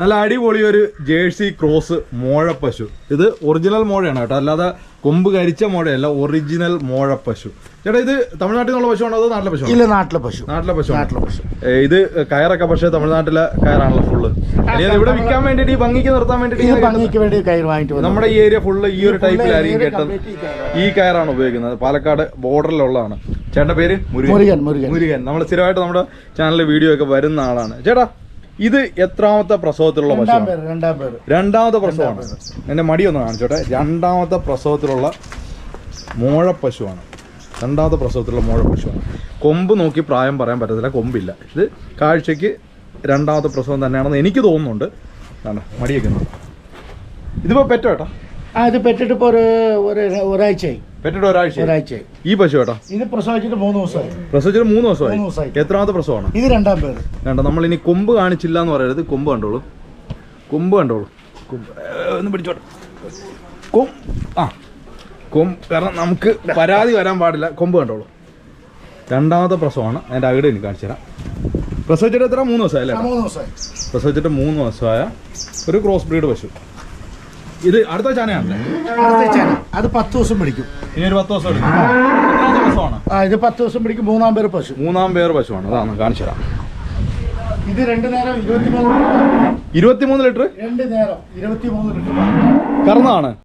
നല്ല അടിപൊളി ഒരു ജേഴ്സി ക്രോസ് മോഴ പശു. ഇത് ഒറിജിനൽ മോഴയാണ് കേട്ടോ. അല്ലാതെ കൊമ്പ് കരിച്ച മോഴയല്ല ഒറിജിനൽ മോഴ പശു. ചേട്ടാ ഇത് തമിഴ്നാട്ടിൽ നിന്നുള്ള പശുവാണോ അതോ നാട്ടിലെ പശു ഇല്ല നാട്ടിലെ പശു. നാട്ടിലെ പശു നാട്ടിലെ പശു. ഇത് കയറൊക്കെ പക്ഷേ തമിഴ്നാട്ടിലെ കയറാണല്ലോ ഫുള്ള്. ഇവിടെ വിൽക്കാൻ വേണ്ടിട്ട് ഈ ഭംഗിക്ക് നിർത്താൻ വേണ്ടിട്ട് ഭംഗിക്ക് വേണ്ടി കയറ് വാങ്ങിട്ട് വന്നു. നമ്മുടെ ഈ ഏരിയ ഫുള്ള് ഈ ഒരു ടൈപ്പിലായിരിക്കും കേട്ടത്. ഈ കയറാണ്. ഈ കയറാണ് ഉപയോഗിക്കുന്നത്. പാലക്കാട് ബോർഡറിലുള്ളതാണ്. ചേട്ടന്റെ പേര്? മുരുകൻ. മുരുകൻ മുരുകൻ. നമ്മൾ സ്ഥിരമായിട്ട് നമ്മുടെ ചാനലിൽ വീഡിയോ ഒക്കെ വരുന്ന ആളാണ്. ചേട്ടാ ഇത് എത്രാമത്തെ പ്രസവത്തിലുള്ള പശുവാണ്? രണ്ടാമത്തെ പ്രസവമാണ്. എന്റെ മടി ഒന്ന് കാണിച്ചോട്ടെ. രണ്ടാമത്തെ പ്രസവത്തിലുള്ള മോഴ പശുവാണ് രണ്ടാമത്തെ പ്രസവത്തിലുള്ള മോഴ പശുവാണ് കൊമ്പ് നോക്കി പ്രായം പറയാൻ പറ്റത്തില്ല. കൊമ്പില്ല. ഇത് കാഴ്ചയ്ക്ക് രണ്ടാമത്തെ പ്രസവം തന്നെയാണെന്ന് എനിക്ക് തോന്നുന്നുണ്ട്. മടിയൊക്കെ. ഇതിപ്പോ പെറ്റോ ഏട്ടാ? ആ ഇത് പെറ്റിട്ട് ഇപ്പോൾ ഒരു ഒരാഴ്ചയായി. പെറ്റിട്ട് ഒരാഴ്ച ഒരാഴ്ചയായി. ഈ പശു ഏട്ടാ? ഇത് പ്രസവിച്ചിട്ട് മൂന്ന് ദിവസമായി. പ്രസവിച്ചിട്ട് മൂന്ന് ദിവസമായി? എത്രാമത്തെ പ്രസവമാണ്? ഇത് രണ്ടാം പേര്. വേണ്ട നമ്മൾ ഇനി കൊമ്പ് കാണിച്ചില്ല എന്ന് പറയരുത്. കൊമ്പ് കണ്ടോളൂ. കൊമ്പ് കണ്ടോളൂ. കൊമ്പ് ഒന്ന് പിടിച്ചോട്ടെ. കൊമ്പ് ആ. കൊമ്പ് കാരണം നമുക്ക് പരാതി വരാൻ പാടില്ല. കൊമ്പ് കണ്ടോളൂ. രണ്ടാമത്തെ പ്രസവമാണ്. എന്റെ അകിട് എനിക്ക് കാണിച്ചു തരാം. പ്രസവിച്ചിട്ട് എത്ര? മൂന്ന് ദിവസമായി അല്ലേ? പ്രസവിച്ചിട്ട് മൂന്ന് ദിവസമായ ഒരു ക്രോസ് ബ്രീഡ് പശു. ഇത് അടുത്ത ചാനയാണല്ലേ? അടുത്ത ചേന അത് പത്ത് ദിവസം പിടിക്കും. ഇനി ഒരു പത്ത് ദിവസം എടുക്കും. എത്രാമത്തെ ആ ഇത് പത്ത് ദിവസം പിടിക്കും മൂന്നാം പേര് പശു. മൂന്നാം പേർ പശുവാണ്. അതാണ് കാണിച്ചു തരാം. ഇത് രണ്ട് നേരം ഇരുപത്തിമൂന്ന് ലിറ്റർ. ഇരുപത്തിമൂന്ന് ലിറ്റർ? രണ്ട് നേരം ഇരുപത്തിമൂന്ന് ലിറ്റർ. കറന്നതാണ്